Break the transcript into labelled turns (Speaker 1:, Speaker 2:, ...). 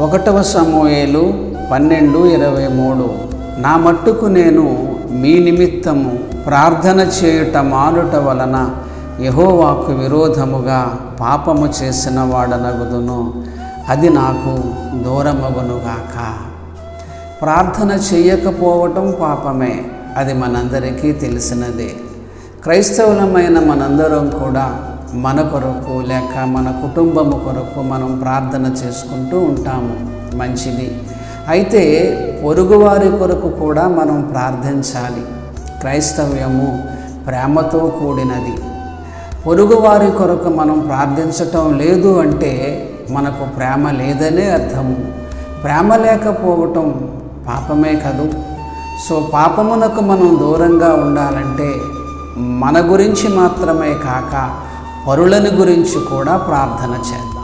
Speaker 1: ఒకటవ సమూయేలు పన్నెండు ఇరవై మూడు. నా మట్టుకు నేను మీ నిమిత్తము ప్రార్థన చేయుట మానుట వలన యహోవాకు విరోధముగా పాపము చేసిన వాడనగుదును. అది నాకు దూరమగునుగాక. ప్రార్థన చేయకపోవటం పాపమే అది మనందరికీ తెలిసినదే. క్రైస్తవులమైన మనందరం కూడా మన కొరకు లేక మన కుటుంబము కొరకు మనం ప్రార్థన చేసుకుంటూ ఉంటాము. మంచిది. అయితే పొరుగువారి కొరకు కూడా మనం ప్రార్థించాలి. క్రైస్తవ్యము ప్రేమతో కూడినది. పొరుగువారి కొరకు మనం ప్రార్థించటం లేదు అంటే మనకు ప్రేమ లేదనే అర్థము. ప్రేమ లేకపోవటం పాపమే కదూ? సో పాపమునకు మనం దూరంగా ఉండాలంటే మన గురించి మాత్రమే కాక పరులని గురించి కూడా ప్రార్థన చేద్దాం.